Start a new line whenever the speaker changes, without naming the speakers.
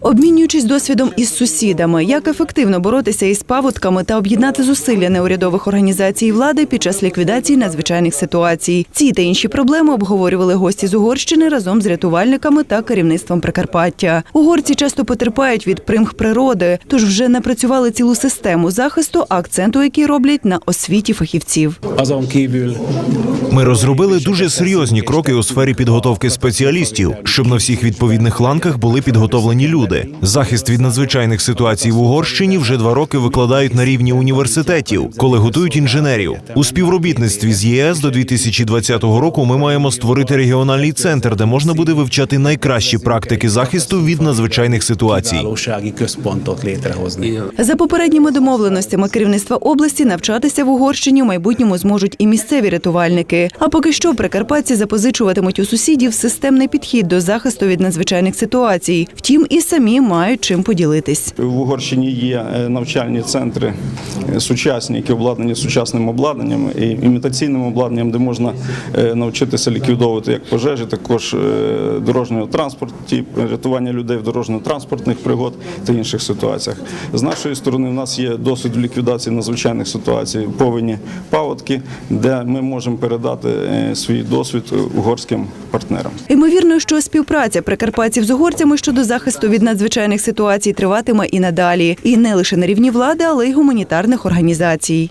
Обмінюючись досвідом із сусідами, як ефективно боротися із паводками та об'єднати зусилля неурядових організацій влади під час ліквідації надзвичайних ситуацій. Ці та інші проблеми обговорювали гості з Угорщини разом з рятувальниками та керівництвом Прикарпаття. Угорці часто потерпають від примх природи, тож вже напрацювали цілу систему захисту, акценту який роблять на освіті фахівців.
Ми розробили дуже серйозні кроки у сфері підготовки спеціалістів, щоб на всіх відповідних ланках були підготовлені люди. Захист від надзвичайних ситуацій в Угорщині вже два роки викладають на рівні університетів, коли готують інженерів. У співробітництві з ЄС до 2020 року ми маємо створити регіональний центр, де можна буде вивчати найкращі практики захисту від надзвичайних ситуацій.
За попередніми домовленостями керівництва області навчатися в Угорщині в майбутньому зможуть і місцеві рятувальники. А поки що прикарпатці запозичуватимуть у сусідів системний підхід до захисту від надзвичайних ситуацій. Втім, і самі мають чим поділитись.
В Угорщині є е, навчальні центри е, сучасні, які обладнані сучасним обладнанням і імітаційним обладнанням, де можна е, навчитися ліквідовувати як пожежі, також дорожнього транспорті, рятування людей в дорожньо-транспортних пригод та інших ситуаціях. З нашої сторони, в нас є досвід в ліквідації надзвичайних ситуацій, повені паводки, де ми можемо передати свій досвід угорським партнерам.
Ймовірно, що співпраця прикарпатців з угорцями щодо захисту від надзвичайних ситуацій триватиме і надалі, і не лише на рівні влади, але й гуманітарних організацій.